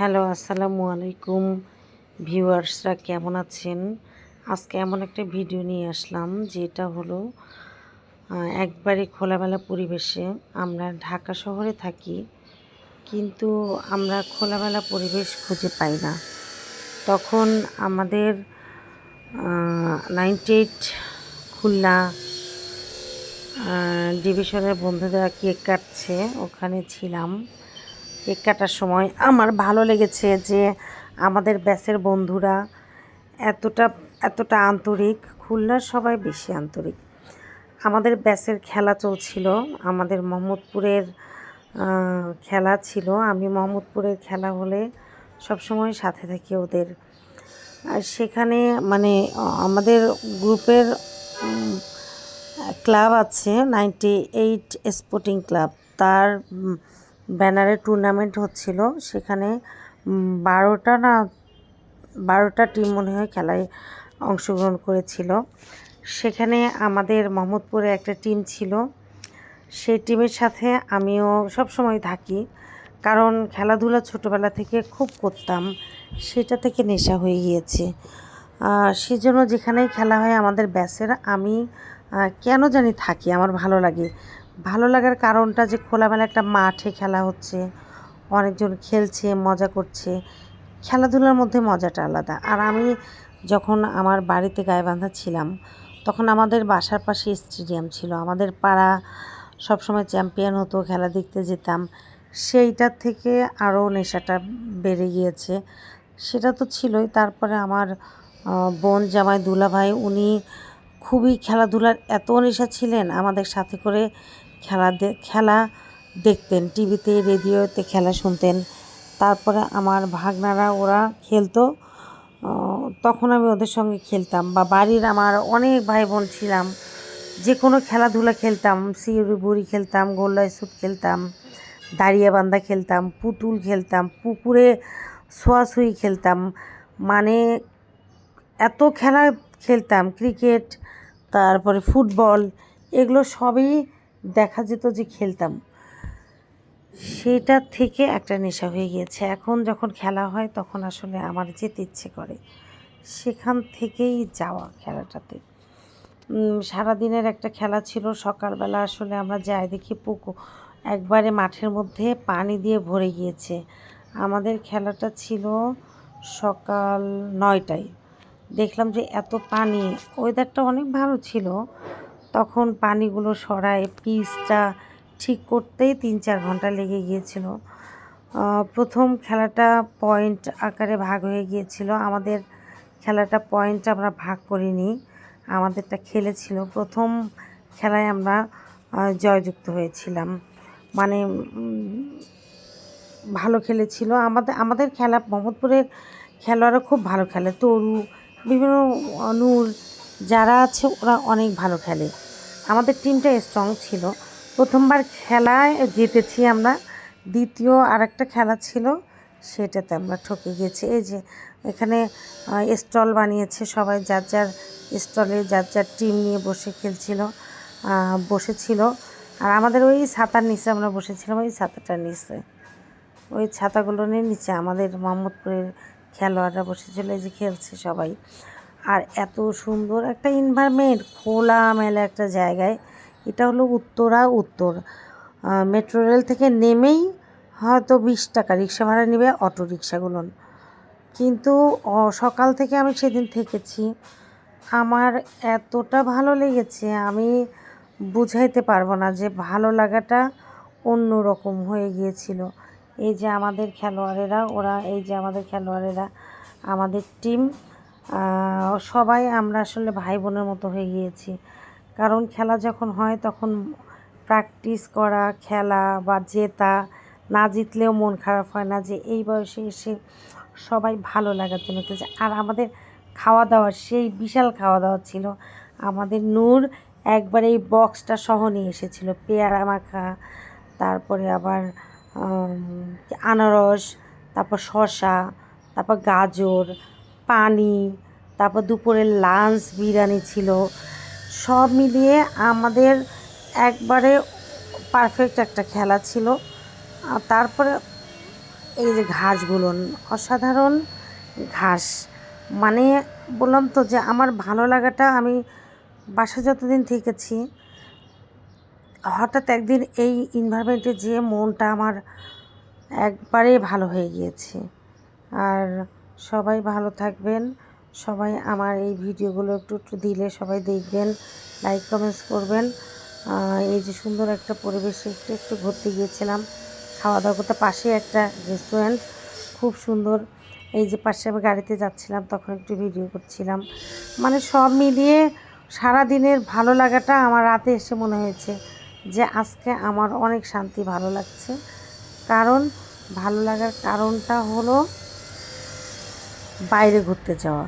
Hello, আসসালামু আলাইকুম ভিউয়ার্সরা, কেমন আছেন? আজকে এমন একটা ভিডিও নিয়ে আসলাম, যেটা হলো একবারে খোলামেলা পরিবেশে আমরা ঢাকা শহরে থাকি, কিন্তু আমরা খোলামেলা পরিবেশ খুঁজে পাই না। তখন আমাদের নাইনটি এইট খুলনা ডিভিশনের বন্ধুরা কেক কাটছে ওখানে ছিলাম। কেক কাটার সময় আমার ভালো লেগেছে যে আমাদের ব্যাচের বন্ধুরা এতটা এতটা আন্তরিক, খুলনার সবাই বেশি আন্তরিক। আমাদের ব্যাচের খেলা চলছিল, আমাদের মোহাম্মদপুরের খেলা ছিল। আমি মোহাম্মদপুরের খেলা হলে সবসময় সাথে থাকি ওদের। আর সেখানে মানে আমাদের গ্রুপের ক্লাব আছে নাইনটি এইট স্পোর্টিং ক্লাব। তার ব্যানারে টুর্নামেন্ট হচ্ছিল। সেখানে বারোটা না, বারোটা টিম মনে হয় খেলায় অংশগ্রহণ করেছিল। সেখানে আমাদের মোহাম্মদপুরে একটা টিম ছিল। সেই টিমের সাথে আমিও সব সময় থাকি, কারণ খেলাধুলা ছোটোবেলা থেকে খুব করতাম, সেটা থেকে নেশা হয়ে গিয়েছে। সেজন্য যেখানেই খেলা হয় আমাদের ব্যাসের আমি কেন জানি থাকি, আমার ভালো লাগে। ভালো লাগার কারণটা যে খোলামেলা একটা মাঠে খেলা হচ্ছে, অনেকজন খেলছে, মজা করছে। খেলাধুলার মধ্যে মজাটা আলাদা। আর আমি যখন আমার বাড়িতে গায়েবান্ধা ছিলাম, তখন আমাদের বাসার পাশে স্টেডিয়াম ছিল। আমাদের পাড়া সবসময় চ্যাম্পিয়ন হতো, খেলা দেখতে যেতাম। সেইটার থেকে আরও নেশাটা বেড়ে গিয়েছে। সেটা তো ছিলই। তারপরে আমার বোন জামাই দুলাভাই, উনি খুবই খেলাধুলার এত নেশা ছিলেন, আমাদের সাথে করে খেলা খেলা দেখতেন, টিভিতে, রেডিওতে খেলা শুনতেন। তারপরে আমার ভাগনারা, ওরা খেলতো। তখন আমি ওদের সঙ্গে খেলতাম বা বাড়ির আমার অনেক ভাই বোন ছিলাম। যে কোনো খেলাধুলা খেলতাম, সিউড়ি বুড়ি খেলতাম গোল্লাই স্যুট খেলতাম, দাঁড়িয়ে বান্ধা খেলতাম, পুতুল খেলতাম, পুকুরে ছোঁয়াছুঁই খেলতাম। মানে এত খেলা খেলতাম, ক্রিকেট, তারপরে ফুটবল, এগুলো সবই দেখা যেত যে খেলতাম। সেটা থেকে একটা নেশা হয়ে গিয়েছে। এখন যখন খেলা হয় তখন আসলে আমার যেতে ইচ্ছে করে। সেখান থেকেই যাওয়া খেলাটাতে। সারাদিনের একটা খেলা ছিল। সকালবেলা আসলে আমরা যাই দেখি পুকুর। একবারে মাঠের মধ্যে পানি দিয়ে ভরে গিয়েছে। আমাদের খেলাটা ছিল সকাল নয়টায়। দেখলাম যে এত পানি। ওয়েদারটা অনেক ভালো ছিল। তখন পানিগুলো সরায় পিচটা ঠিক করতেই তিন চার ঘণ্টা লেগে গিয়েছিল। প্রথম খেলাটা পয়েন্ট আকারে ভাগ হয়ে গিয়েছিল। আমাদের খেলাটা পয়েন্ট আমরা ভাগ করিনি, আমাদেরটা খেলেছিল। প্রথম খেলায় আমরা জয়যুক্ত হয়েছিলাম। মানে ভালো খেলেছিল। আমাদের আমাদের খেলা, মোহাম্মদপুরের খেলোয়াড়রা খুব ভালো খেলে। তরু, বিভিন্ন নূর যারা আছে ওরা অনেক ভালো খেলে। আমাদের টিমটা স্ট্রং ছিল। প্রথমবার খেলায় জিতেছি আমরা। দ্বিতীয় আর একটা খেলা ছিল, সেটাতে আমরা ঠকে গেছি। এই যে এখানে স্টল বানিয়েছে সবাই, যার যার স্টলে যার যার টিম নিয়ে বসে খেলছিল বসেছিল। আর আমাদের ওই ছাতার নিচে আমরা বসেছিলাম, ওই ছাতাটার নিচে। ওই ছাতাগুলো নিয়ে নিচে আমাদের মোহাম্মদপুরের খেলোয়াড়রা বসেছিল, এই যে খেলছে সবাই। আর এত সুন্দর একটা এনভায়রনমেন্ট খোলা মেলা একটা জায়গায়। এটা হলো উত্তরা উত্তর। মেট্রো রেল থেকে নেমেই হয়তো বিশ টাকা রিক্সা ভাড়া নেবে অটো রিক্সাগুলো কিন্তু সকাল থেকে আমি সেদিন থেকেছি। আমার এতটা ভালো লেগেছে, আমি বুঝাইতে পারব না যে ভালো লাগাটা অন্য রকম হয়ে গিয়েছিল। এই যে আমাদের খেলোয়াড়েরা, ওরা, এই যে আমাদের খেলোয়াড়েরা, আমাদের টিম সবাই আমরা আসলে ভাই বোনের মতো হয়ে গিয়েছি। কারণ খেলা যখন হয় তখন প্র্যাকটিস করা, খেলা বা জেতা না জিতলেও মন খারাপ হয় না যে এই বয়সে এসে সবাই ভালো লাগার জন্য খেলছে। আর আমাদের খাওয়া দাওয়া সেই বিশাল খাওয়া দাওয়া ছিল। আমাদের নূর একবার এই বক্সটা সহ নিয়ে এসেছিল, পেয়ারা মাখা, তারপরে আবার আনারস, তারপর শসা, তারপর গাজর পানি, তারপর দুপুরের লাঞ্চ বিরিয়ানি ছিল। সব মিলিয়ে আমাদের একবারে পারফেক্ট একটা খেলা ছিল। তারপরে এই যে ঘাসগুলো, অসাধারণ ঘাস। মানে বললাম তো যে আমার ভালো লাগাটা আমি বাসা যতদিন থেকেছি, হঠাৎ একদিন এই ইনভারমেন্টে যেয়ে মনটা আমার একবারে ভালো হয়ে গিয়েছে। আর সবাই ভালো থাকবেন। সবাই আমার এই ভিডিওগুলো একটু একটু দিলে সবাই দেখবেন লাইক কমেন্টস করবেন। এই যে সুন্দর একটা পরিবেশে একটু একটু ঘুরতে গিয়েছিলাম। খাওয়া দাওয়া করতে পাশে একটা রেস্টুরেন্ট খুব সুন্দর। এই যে পাশে আমি গাড়িতে যাচ্ছিলাম, তখন একটু ভিডিও করছিলাম। মানে সব মিলিয়ে সারা দিনের ভালো লাগাটা আমার রাতে এসে মনে হয়েছে যে আজকে আমার অনেক শান্তি ভালো লাগছে। কারণ ভালো লাগার কারণটা হলো বাইরে ঘুরতে যাওয়া।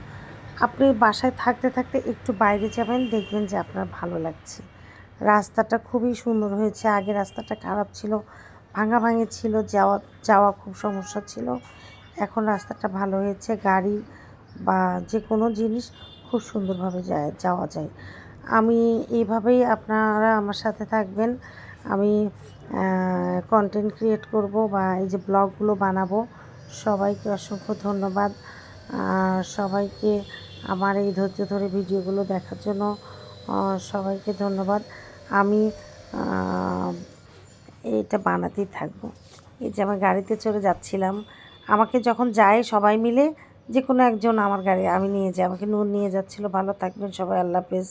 আপনি বাসায় থাকতে থাকতে একটু বাইরে যাবেন, দেখবেন যে আপনার ভালো লাগছে। রাস্তাটা খুবই সুন্দর হয়েছে। আগে রাস্তাটা খারাপ ছিল ভাঙা ভাঙি ছিল, যাওয়া যাওয়া খুব সমস্যা ছিল। এখন রাস্তাটা ভালো হয়েছে, গাড়ি বা যে কোনো জিনিস খুব সুন্দরভাবে যায়, যাওয়া যায়। আমি এইভাবেই আপনারা আমার সাথে থাকবেন। আমি কন্টেন্ট ক্রিয়েট করব বা এই যে ব্লগগুলো বানাবো, সবাইকে অসংখ্য ধন্যবাদ। সবাইকে আমার এই ধৈর্য ধরে ভিডিওগুলো দেখার জন্য সবাইকে ধন্যবাদ। আমি এটা বানাতেই থাকব। এই যে আমার গাড়িতে চড়ে যাচ্ছিলাম, আমাকে যখন যায় সবাই মিলে, যে কোনো একজন আমার গাড়ি, আমি নিয়ে যাই, আমাকে নুন নিয়ে যাচ্ছিল, ভালো থাকবেন সবাই, আল্লাহ হাফেজ।